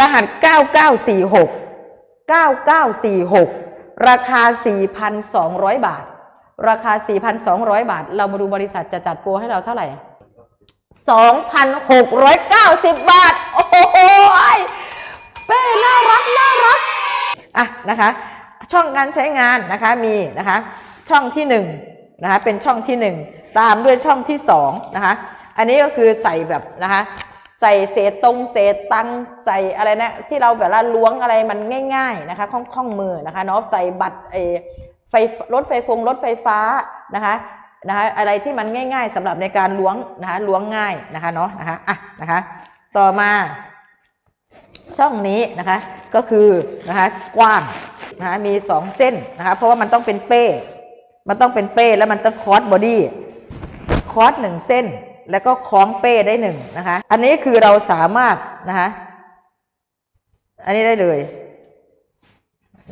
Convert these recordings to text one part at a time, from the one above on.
รหัส 9946 9946 ราคา 4,200 บาท ราคา 4,200 บาท เรามาดูบริษัทจะจัดโปรให้เราเท่าไหร่ 2,690 บาท โอ้โหยเป้น่ารัก น่ารัก อะนะคะ ช่องการใช้งานนะคะมีนะคะ ช่องที่1นะคะเป็นช่องที่ 1 ตามด้วยช่องที่2นะคะ อันนี้ก็คือใส่แบบนะคะ ใส่เศษตรงเศษตังใส่อะไรนะที่เราแบบว่าล้วงอะไรมันง่าย ๆนะคะคล่องคล่องมือนะคะเนาะใส่บัตรเอไฟรถไฟฟงรถไฟฟ้านะคะนะคะอะไรที่มันง่าย ๆสำหรับในการล้วงนะคะล้วงง่ายนะคะเนาะนะคะอะนะคะ ต่อมา ช่องนี้นะคะก็คือนะคะกว้างนะคะมี 2 เส้นนะคะเพราะว่ามันต้องเป็นเป้ มันต้องเป็นเป้แล้วมันต้องคอสบอดี้คอสหนึ่งเส้น แล้วก็คล้องเป้ได้หนึ่งนะคะ อันนี้คือเราสามารถนะคะ อันนี้ได้เลย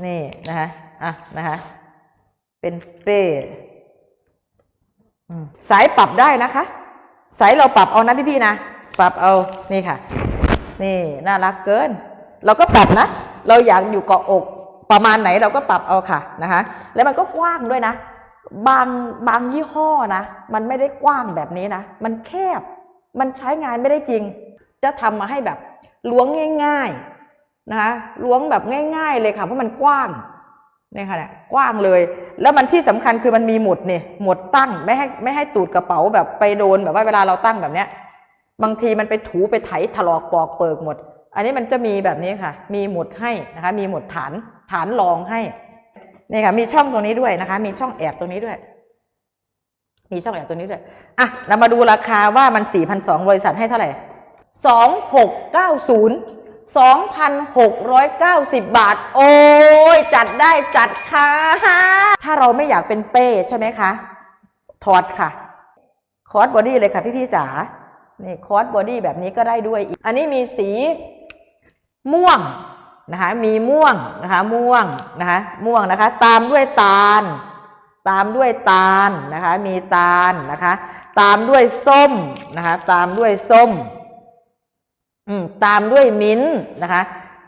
นี่นะคะ อะนะคะ เป็นเป้สายปรับได้นะคะ สายเราปรับเอานะพี่ๆนะ ปรับเอา นี่ค่ะ นี่น่ารักเกิน เราก็ปรับนะ เราอยากอยู่เกาะอกประมาณไหนเราก็ปรับเอาค่ะนะคะ แล้วมันก็กว้างด้วยนะ บางบางยี่ห้อนะ มันไม่ได้กว้างแบบนี้นะ มันแคบ มันใช้งานไม่ได้จริง จะทำมาให้แบบล้วงง่าย ๆนะคะล้วงแบบง่าย ๆ เลยค่ะ เพราะมันกว้างเนี่ยค่ะเนี่ยกว้างเลย แล้วมันที่สำคัญคือมันมีหมุดเนี่ยหมุดตั้งไม่ให้ไม่ให้ตูดกระเป๋าแบบไปโดนแบบว่าเวลาเราตั้งแบบเนี้ย บางทีมันไปถูไปไถถลอกปอกเปิกหมด อันนี้มันจะมีแบบนี้ค่ะ มีหมุดให้นะคะ มีหมุดฐานฐานรองให้ นี่ค่ะมีช่องตรงนี้ด้วยนะคะ มีช่องแอบตรงนี้ด้วย มีช่องแอบตรงนี้ด้วยอะเรามาดูราคาว่ามัน4,200บริษัทให้เท่าไหร่2690 2,690บาท โอ้ยจัดได้จัดค่ะ ถ้าเราไม่อยากเป็นเป้ใช่ไหมคะ ถอดค่ะ คอร์สบอดี้เลยค่ะพี่พี่จ๋านี่คอร์สบอดี้แบบนี้ก็ได้ด้วย อันนี้มีสีม่วง นะคะมีม่วงนะคะม่วงนะคะม่วงนะคะตามด้วยตาล ตามด้วยตาลนะคะมีตาลนะคะตามด้วยส้มนะคะตามด้วยส้มอืมตามด้วยมิ้นนะคะ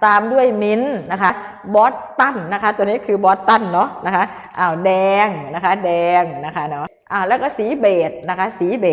ตามด้วยมิ้นนะคะบอสตันนะคะตัวนี้คือบอสตันเนาะนะคะอ้าวแดงนะคะแดงนะคะเนาะอ่าแล้วก็สีเบจนะคะสีเบจ